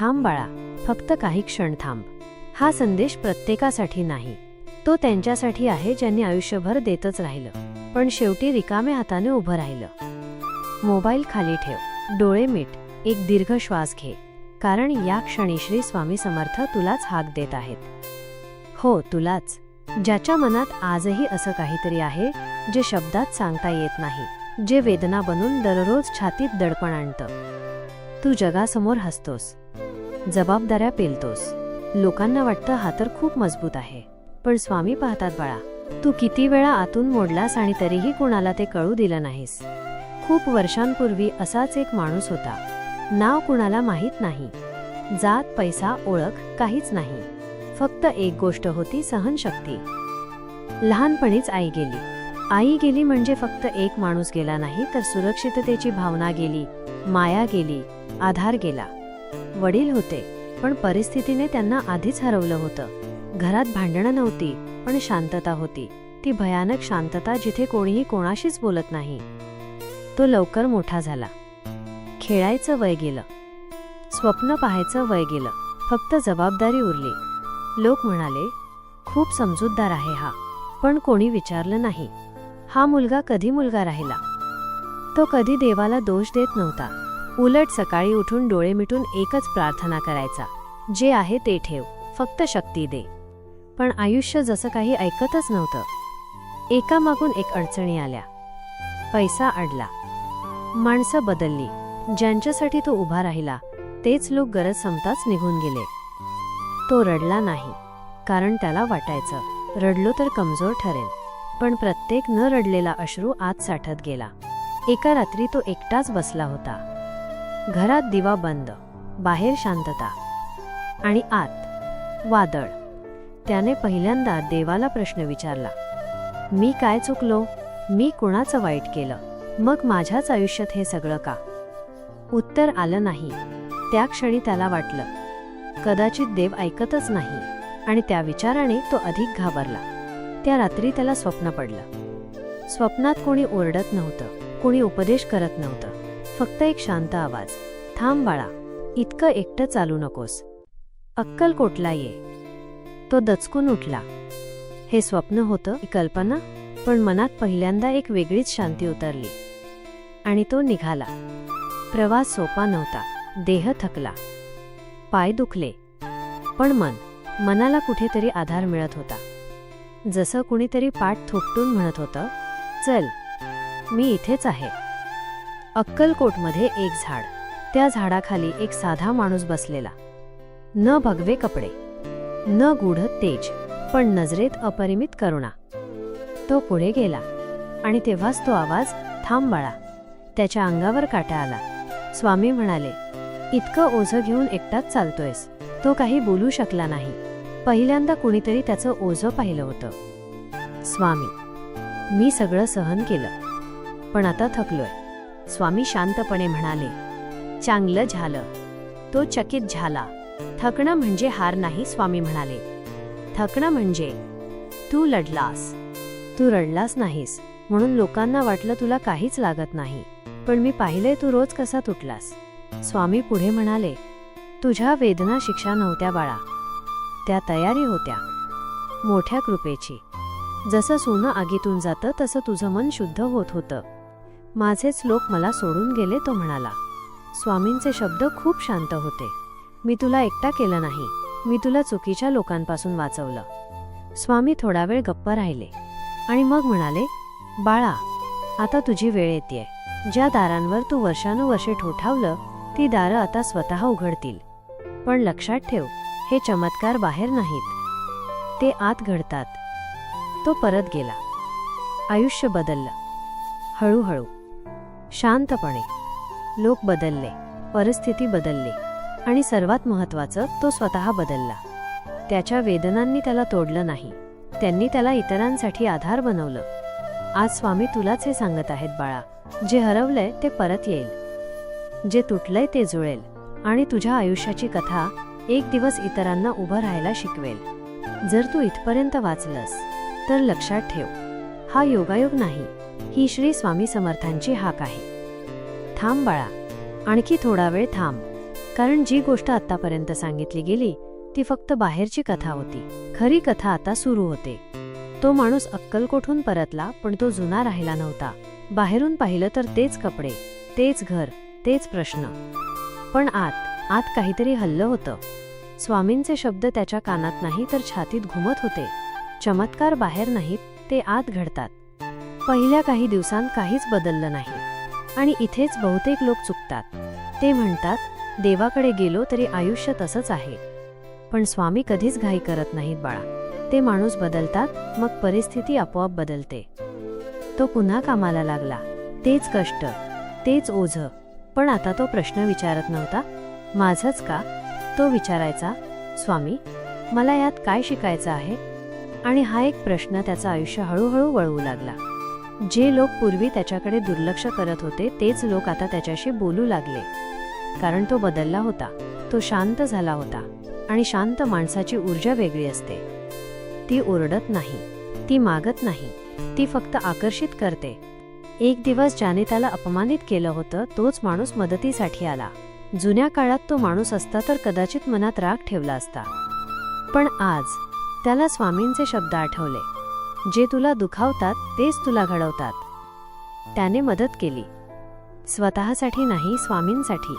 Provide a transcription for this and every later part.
थांब बाळा फक्त काही क्षण थांब. हा संदेश प्रत्येकासाठी नाही. तो त्यांच्यासाठी आहे ज्यांनी आयुष्यभर देतच राहिलं. पण शेवटी रिकाम्या हाताने उभं राहिलं. मोबाईल खाली ठेव. डोळे मीठ एक दीर्घ श्वास घे. कारण या क्षणी श्री स्वामी समर्थ तुलाच हाक देत आहेत. हो तुलाच. ज्याच्या मनात आजही असं काहीतरी आहे जे शब्दात सांगता येत नाही जे वेदना बनून दररोज छातीत दडपण आणतं. तू जगासमोर हसतोस. जबाबदाऱ्या पेलतोस. लोकांना वाटतं हा तर खूप मजबूत आहे. पण स्वामी पाहतात बाळा तू किती वेळा आतून मोडलास आणि तरीही कोणाला ते कळू दिलं नाहीस. खूप वर्षांपूर्वी असाच एक माणूस होता. नाव कुणाला माहीत नाही. जात पैसा ओळख काहीच नाही. फक्त एक गोष्ट होती सहनशक्ती. लहानपणीच आई गेली. आई गेली म्हणजे फक्त एक माणूस गेला नाही तर सुरक्षिततेची भावना गेली माया गेली आधार गेला. वडील होते पण परिस्थितीने त्यांना आधीच हरवलं होतं. घरात भांडणं नव्हती पण शांतता होती. ती भयानक शांतता जिथे कोणीही कोणाशीच बोलत नाही. तो लवकर मोठा झाला. खेळायचं वय गेलं. स्वप्न पाहायचं वय गेलं. फक्त जबाबदारी उरली. लोक म्हणाले खूप समजूतदार आहे हा पण कोणी विचारलं नाही. हा मुलगा कधी मुलगा राहिला? तो कधी देवाला दोष देत नव्हता. उलट सकाळी उठून डोळे मिटून एकच प्रार्थना करायचा. जे आहे ते ठेव फक्त शक्ती दे. पण आयुष्य जसं काही ऐकतच नव्हतं. एकामागून एक अडचणी आल्या. पैसा अडला. माणसं बदलली. ज्यांच्यासाठी तो उभा राहिला तेच लोक गरज संपताच निघून गेले. तो रडला नाही कारण त्याला वाटायचं रडलो तर कमजोर ठरेल. पण प्रत्येक न रडलेला अश्रू आत साठत गेला. एका रात्री तो एकटाच बसला होता. घरात दिवा बंद बाहेर शांतता आणि आत वादळ. त्याने पहिल्यांदा देवाला प्रश्न विचारला मी काय चुकलो? मी कुणाचं वाईट केलं? मग माझ्याच आयुष्यात हे सगळं का? उत्तर आलं नाही. त्या क्षणी त्याला वाटलं कदाचित देव ऐकतच नाही. आणि त्या विचाराने तो अधिक घाबरला. त्या रात्री त्याला स्वप्न पडलं. स्वप्नात कोणी ओरडत नव्हतं कोणी उपदेश करत नव्हतं. फक्त एक शांत आवाज. थांब बाळा इतकं एकटं चालू नकोस. अक्कल कोटला ये? तो दचकून उठला. हे स्वप्न होतं कल्पना पण मनात पहिल्यांदा एक वेगळीच शांती उतरली. आणि तो निघाला. प्रवास सोपा नव्हता. देह थकला. पाय दुखले. पण मन मनाला कुठेतरी आधार मिळत होता. जसं कुणीतरी पाठ थोपटून म्हणत होतं चल मी इथेच आहे. अक्कलकोटमध्ये एक झाड. त्या झाडाखाली एक साधा माणूस बसलेला. न भगवे कपडे न गूढ तेज पण नजरेत अपरिमित करुणा. तो पुढे गेला आणि तेव्हाच तो आवाज थांब बाळा. त्याच्या अंगावर काटा आला. स्वामी म्हणाले इतकं ओझं घेऊन एकटाच चालतोयस. तो काही बोलू शकला नाही. पहिल्यांदा कुणीतरी त्याचं ओझं पाहिलं होतं. स्वामी मी सगळं सहन केलं पण आता थकलोय. स्वामी शांतपणे म्हणाले चांगलं झालं. तो चकित झाला. थकणं म्हणजे हार नाही स्वामी म्हणाले. थकणं म्हणजे तू लढलास. तू रडलास नाहीस म्हणून लोकांना वाटलं तुला काहीच लागत नाही. पण मी पाहिले तू रोज कसा तुटलास. स्वामी पुढे म्हणाले तुझ्या वेदना शिक्षा नव्हत्या बाळा. त्या तयारी होत्या. मोठ्या कृपेची. जसं सोनं आगीतून जातं तसं तुझं मन शुद्ध होत होतं. माझेच लोक मला सोडून गेले तो म्हणाला. स्वामींचे शब्द खूप शांत होते. मी तुला एकटा केलं नाही. मी तुला चुकीच्या लोकांपासून वाचवलं. स्वामी थोडा वेळ गप्प राहिले. आणि मग म्हणाले बाळा आता तुझी वेळ येते ज्या दारांवर तू वर्षानुवर्षे ठोठावलं ती दारं आता स्वतः उघडतील. पण लक्षात ठेव हे चमत्कार बाहेर नाहीत. ते आत घडतात. तो परत गेला. आयुष्य बदललं. हळूहळू. शांतपणे. लोक बदलले परिस्थिती बदलली आणि सर्वात महत्वाचं तो स्वतः बदलला. त्याच्या वेदनांनी त्याला तोडलं नाही. त्यांनी त्याला इतरांसाठी आधार बनवलं. आज स्वामी तुलाच हे सांगत आहेत बाळा. जे हरवलंय ते परत येईल. जे तुटलंय ते जुळेल. आणि तुझ्या आयुष्याची कथा एक दिवस इतरांना उभं राहायला शिकवेल. जर तू इथपर्यंत वाचलंस तर लक्षात ठेव. हा योगायोग नाही. ही श्री स्वामी समर्थांची हाक आहे. थांब बाळा आणखी थोडा वेळ थांब. कारण जी गोष्ट आतापर्यंत सांगितली गेली ती फक्त बाहेरची कथा होती. खरी कथा आता सुरू होते. तो माणूस अक्कलकोठून परतला पण तो जुना राहिला नव्हता. बाहेरून पाहिलं तर तेच कपडे तेच घर तेच प्रश्न. पण आत आत काहीतरी हल्लं होतं. स्वामींचे शब्द त्याच्या कानात नाही तर छातीत घुमत होते. चमत्कार बाहेर नाहीत ते आत घडतात. पहिल्या काही दिवसांत काहीच बदललं नाही. आणि इथेच बहुतेक लोक चुकतात. ते म्हणतात देवाकडे गेलो तरी आयुष्य तसंच आहे. पण स्वामी कधीच घाई करत नाहीत बाळा. ते माणूस बदलतात मग परिस्थिती आपोआप बदलते. तो पुन्हा कामाला लागला. तेच कष्ट तेच ओझ. पण आता तो प्रश्न विचारत नव्हता. माझंच का? तो विचारायचा. स्वामी मला यात काय शिकायचं आहे? आणि हा एक प्रश्न त्याचं आयुष्य हळूहळू वळवू लागला. जे लोक पूर्वी त्याच्याकडे दुर्लक्ष करत होते तेच लोक आता त्याच्याशी बोलू लागले. कारण तो बदलला होता. तो शांत झाला होता. आणि शांत माणसाची ऊर्जा वेगळी असते. ती ओरडत नाही. ती मागत नाही. ती फक्त आकर्षित करते. एक दिवस ज्याने त्याला अपमानित केलं होतं तोच माणूस मदतीसाठी आला. जुन्या काळात तो माणूस असता तर कदाचित मनात राग ठेवला असता. पण आज त्याला स्वामींचे शब्द आठवले. जे तुला दुखावतात तेच तुला घडवतात. त्याने मदत केली. स्वतःसाठी नाही स्वामींसाठी.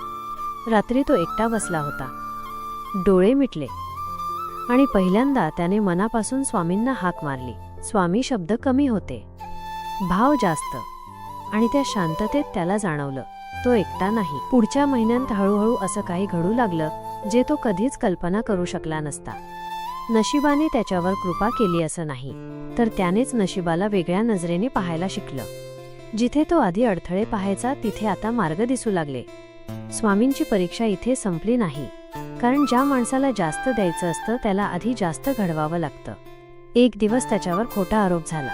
रात्री तो एकटा बसला होता. डोळे मिटले. आणि पहिल्यांदा त्याने मनापासून स्वामींना हाक मारली. स्वामी शब्द कमी होते. भाव जास्त. आणि त्या शांततेत त्याला जाणवलं. तो एकटा नाही. पुढच्या महिन्यात हळूहळू असं काही घडू लागलं जे तो कधीच कल्पना करू शकला नसता. नशिबाने त्याच्यावर कृपा केली असं नाही. तर त्यानेच नशिबाला वेगळ्या नजरेने पाहायला शिकलं. जिथे तो आधी अडथळे पाहायचा तिथे आता मार्ग दिसू लागले. स्वामींची परीक्षा इथे संपली नाही. कारण ज्या माणसाला जास्त द्यायचं असतं त्याला आधी जास्त घडवावं लागतं. एक दिवस त्याच्यावर खोटा आरोप झाला.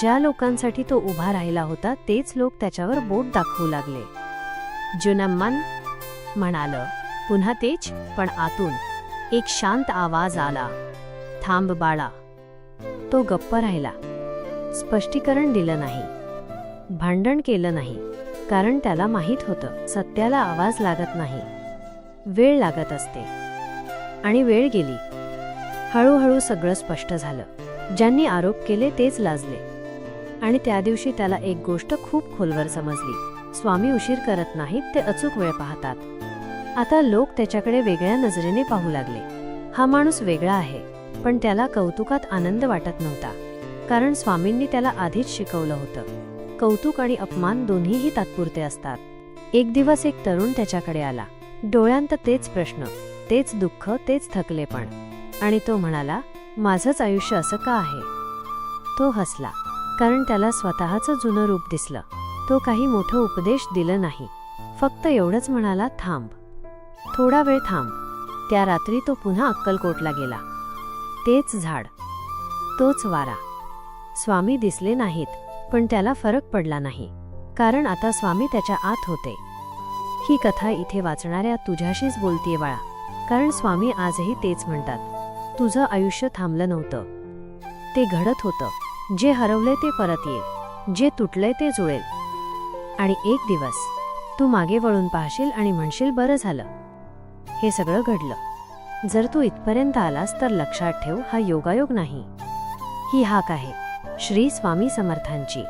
ज्या लोकांसाठी तो उभा राहिला होता तेच लोक त्याच्यावर बोट दाखवू लागले. जुनं मन म्हणालं पुन्हा तेच पण आतून. एक शांत आवाज आला. थांब बाळा. तो गप्प राहिला. स्पष्टीकरण दिलं नाही. भांडण केलं नाही कारण त्याला माहीत होतं सत्याला आवाज लागत नाही. वेळ लागत असते. आणि वेळ गेली. हळूहळू सगळं स्पष्ट झालं. ज्यांनी आरोप केले तेच लाजले. आणि त्या दिवशी त्याला एक गोष्ट खूप खोलवर समजली. स्वामी उशीर करत नाहीत ते अचूक वेळ पाहतात. आता लोक त्याच्याकडे वेगळ्या नजरेने पाहू लागले. हा माणूस वेगळा आहे. पण त्याला कौतुकात आनंद वाटत नव्हता कारण स्वामींनी त्याला आधीच शिकवलं होतं. कौतुक आणि अपमान दोन्हीही तात्पुरते असतात. एक दिवस एक तरुण त्याच्याकडे आला. डोळ्यांत तेच प्रश्न तेच दुःख तेच थकलेपण. आणि तो म्हणाला माझंच आयुष्य असं का आहे? तो हसला कारण त्याला स्वतःचं जुनं रूप दिसलं. तो काही मोठं उपदेश दिलं नाही. फक्त एवढंच म्हणाला थांब. थोडा वेळ थांब. त्या रात्री तो पुन्हा अक्कलकोटला गेला. तेच झाड. तोच वारा. स्वामी दिसले नाहीत पण त्याला फरक पडला नाही. कारण आता स्वामी त्याच्या आत होते. ही कथा इथे वाचणाऱ्या तुझ्याशीच बोलतीये बाळा. कारण स्वामी आजही तेच म्हणतात. तुझं आयुष्य थांबलं नव्हतं. ते घडत होतं. जे हरवले ते परत येईल. जे तुटले ते जुळेल. आणि एक दिवस तू मागे वळून पाहशील आणि म्हणशील बरं झालं. हे सगळं घडलं. जर तू इथपर्यंत आलास तर लक्षात ठेव हा योगायोग नाही. ही हाक आहे. श्री स्वामी समर्थांची.